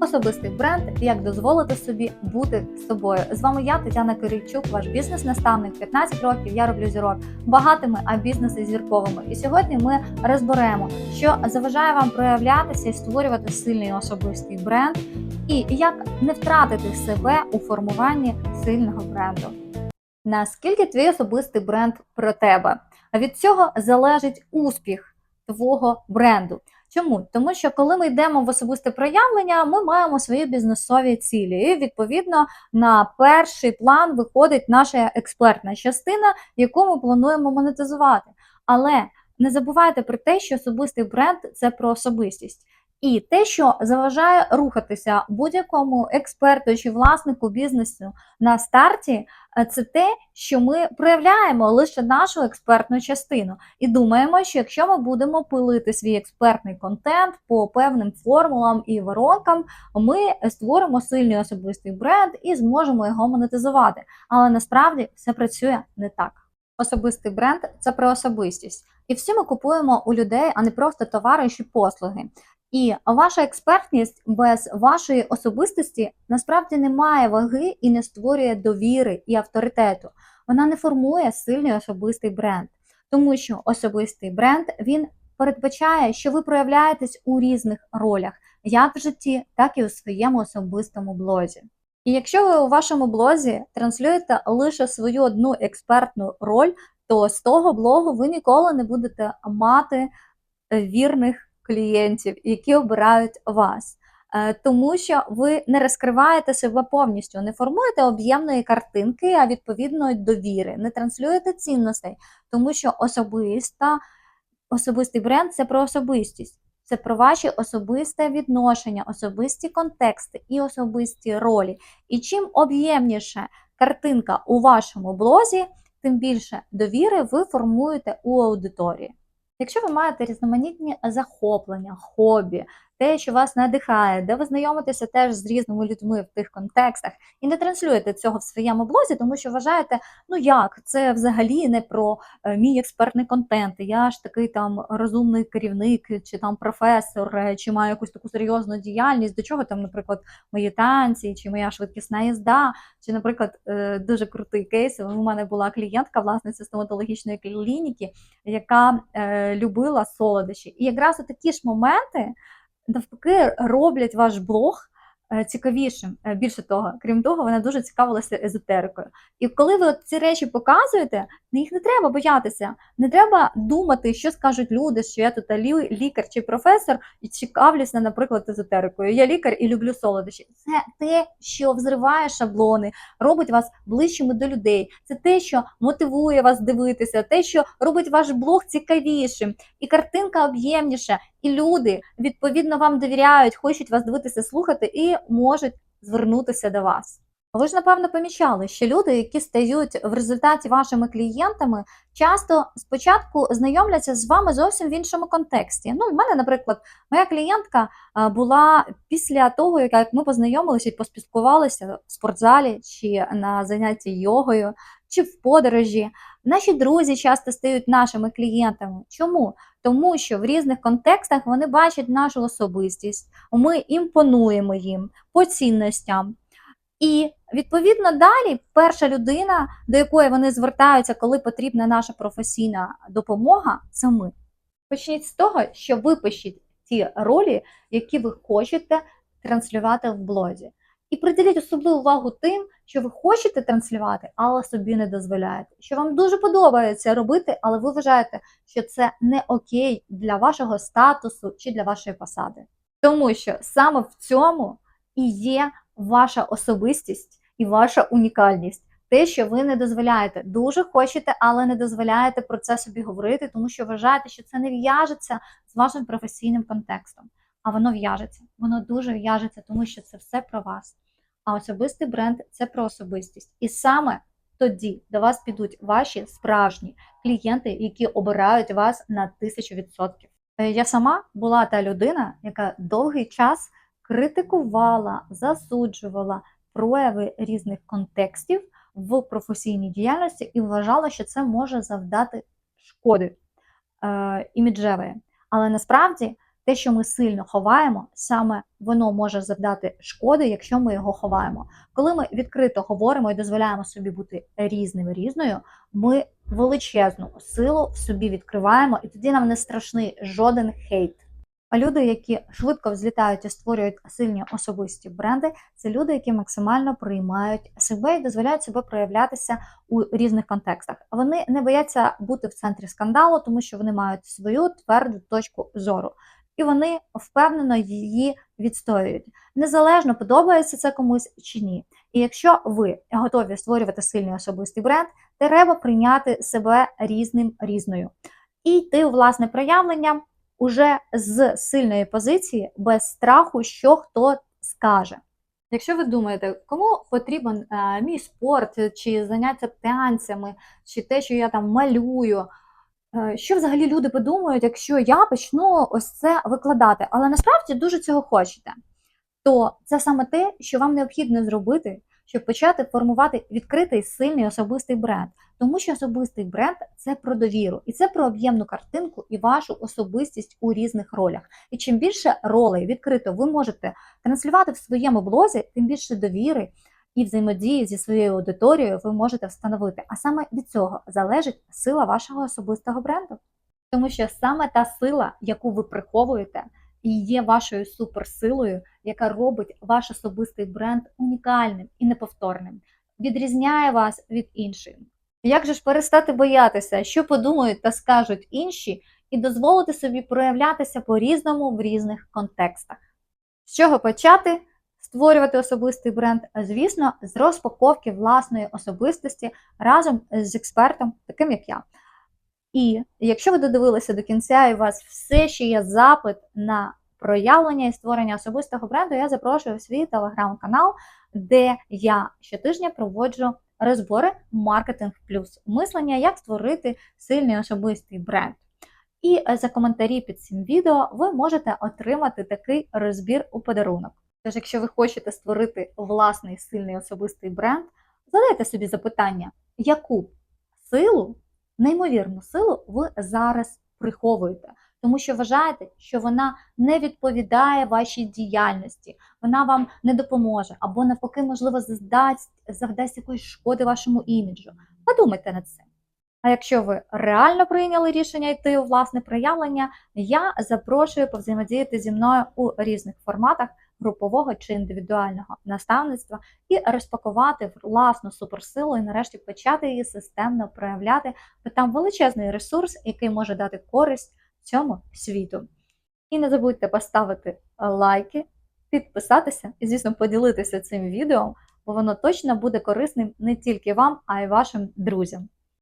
Особистий бренд, як дозволити собі бути собою. З вами я, Тетяна Кирильчук, ваш бізнес-наставник. 15 років я роблю зірок багатими, а бізнеси зірковими. І сьогодні ми розберемо, що заважає вам проявлятися і створювати сильний особистий бренд, і як не втратити себе у формуванні сильного бренду. Наскільки твій особистий бренд про тебе? Від цього залежить успіх твого бренду. Чому? Тому що коли ми йдемо в особисте проявлення, ми маємо свої бізнесові цілі. І відповідно на перший план виходить наша експертна частина, яку ми плануємо монетизувати. Але не забувайте про те, що особистий бренд це про особистість. І те, що заважає рухатися будь-якому експерту чи власнику бізнесу на старті, е, це те, що ми проявляємо лише нашу експертну частину, і думаємо, що якщо ми будемо пилити свій експертний контент по певним формулам і воронкам, ми створимо сильний особистий бренд і зможемо його монетизувати. Але насправді все працює не так. Особистий бренд це про особистість, і всі ми купуємо у людей, а не просто товари чи послуги. І ваша експертність без вашої особистості насправді не має ваги і не створює довіри і авторитету. Вона не формує сильний особистий бренд, тому що особистий бренд він передбачає, що ви проявляєтесь у різних ролях, як в житті, так і у своєму особистому блозі. І якщо ви у вашому блозі транслюєте лише свою одну експертну роль, то з того блогу ви ніколи не будете мати вірних клієнтів, які обирають вас. Е, Тому що ви не розкриваєте себе повністю, не формуєте об'ємної картинки, а відповідно довіри, не транслюєте цінностей, тому що особиста, особистий бренд це про особистість, це про ваші особисте відношення, особисті контексти і особисті ролі. І чим об'ємніша картинка у вашому блозі, тим більше довіри ви формуєте у аудиторії. Якщо ви маєте різноманітні захоплення, хобі, те, що вас надихає, де ви знайомитеся теж з різними людьми в тих контекстах, і не транслюєте цього в своєму блозі, тому що вважаєте, ну як, це взагалі не про е, мій експертний контент. Я ж такий там розумний керівник, чи там професор, е, чи маю якусь таку серйозну діяльність, до чого там, наприклад, мої танці, чи моя швидкісна їзда, чи, наприклад, е, дуже крутий кейс. У мене була клієнтка, власниця стоматологічної клініки, яка любила солодощі. І якраз у такі ж моменти навпаки роблять ваш блог е, цікавішим. Е, Більше того, крім того, вона дуже цікавилася езотерикою. І коли ви ці речі показуєте, їх не треба боятися, не треба думати, що скажуть люди, що я тут лі- лікар чи професор, і цікавлюся, наприклад, езотерикою. Я лікар і люблю солодощі. Це те, що взриває шаблони, робить вас ближчими до людей. Це те, що мотивує вас дивитися, те, що робить ваш блог цікавішим, і картинка об'ємніша, і люди відповідно вам довіряють, хочуть вас дивитися, слухати і можуть звернутися до вас. Ви ж напевно помічали, що люди, які стають в результаті вашими клієнтами, часто спочатку знайомляться з вами зовсім в іншому контексті. Ну, в мене, наприклад, моя клієнтка була після того, як ми познайомилися і поспілкувалися в спортзалі чи на занятті йогою, чи в подорожі. Наші друзі часто стають нашими клієнтами. Чому? Тому що в різних контекстах вони бачать нашу особистість, ми імпонуємо їм по цінностям. І відповідно далі перша людина, до якої вони звертаються, коли потрібна наша професійна допомога, це ми. Почніть з того, що випишіть ті ролі, які ви хочете транслювати в блозі. І приділіть особливу увагу тим, що ви хочете транслювати, але собі не дозволяєте. Що вам дуже подобається робити, але ви вважаєте, що це не окей для вашого статусу чи для вашої посади. Тому що саме в цьому і є ваша особистість і ваша унікальність. Те, що ви не дозволяєте, дуже хочете, але не дозволяєте про це собі говорити, тому що вважаєте, що це не в'яжеться з вашим професійним контекстом. А воно в'яжеться, воно дуже в'яжеться, тому що це все про вас. А особистий бренд це про особистість. І саме тоді до вас підуть ваші справжні клієнти, які обирають вас на тисячу відсотків. Е, Я сама була та людина, яка довгий час критикувала, засуджувала прояви різних контекстів в професійній діяльності і вважала, що це може завдати шкоди е, іміджевої. Але насправді те, що ми сильно ховаємо, саме воно може завдати шкоди, якщо ми його ховаємо. Коли ми відкрито говоримо і дозволяємо собі бути різним різною, ми величезну силу в собі відкриваємо, і тоді нам не страшний жоден хейт. А люди, які швидко взлітають і створюють сильні особисті бренди, це люди, які максимально приймають себе і дозволяють себе проявлятися у різних контекстах. Вони не бояться бути в центрі скандалу, тому що вони мають свою тверду точку зору. І вони впевнено її відстоюють. Незалежно подобається це комусь чи ні. І якщо ви готові створювати сильний особистий бренд, треба прийняти себе різним різною і йти у власне проявлення уже з сильної позиції, без страху, що хто скаже. Якщо ви думаєте, кому потрібен е, мій спорт, чи заняття танцями, чи те, що я там малюю, що взагалі люди подумають, якщо я почну ось це викладати, але насправді дуже цього хочете, то це саме те, що вам необхідно зробити, щоб почати формувати відкритий сильний особистий бренд. Тому що особистий бренд це про довіру, і це про об'ємну картинку і вашу особистість у різних ролях. І чим більше ролей відкрито ви можете транслювати в своєму блозі, тим більше довіри і взаємодії зі своєю аудиторією ви можете встановити. А саме від цього залежить сила вашого особистого бренду. Тому що саме та сила, яку ви приховуєте, і є вашою суперсилою, яка робить ваш особистий бренд унікальним і неповторним, відрізняє вас від інших. Як же ж перестати боятися, що подумають та скажуть інші, і дозволити собі проявлятися по-різному в різних контекстах? З чого почати? Створювати особистий бренд, звісно, з розпаковки власної особистості разом з експертом, таким як я. І якщо ви додивилися до кінця, і у вас все ще є запит на проявлення і створення особистого бренду, я запрошую в свій телеграм-канал, де я щотижня проводжу розбори маркетинг плюс мислення, як створити сильний особистий бренд. І за коментарі під цим відео ви можете отримати такий розбір у подарунок. Тож, якщо ви хочете створити власний сильний особистий бренд, задайте собі запитання, яку силу, неймовірну силу, ви зараз приховуєте, тому що вважаєте, що вона не відповідає вашій діяльності, вона вам не допоможе, або навпаки, можливо, завдасть, завдасть якоїсь шкоди вашому іміджу. Подумайте над цим. А якщо ви реально прийняли рішення йти у власне проявлення, я запрошую повзаємодіяти зі мною у різних форматах групового чи індивідуального наставництва і розпакувати власну суперсилу і нарешті почати її системно проявляти, бо там величезний ресурс, який може дати користь цьому світу. І не забудьте поставити лайки, підписатися і, звісно, поділитися цим відео, бо воно точно буде корисним не тільки вам, а й вашим друзям.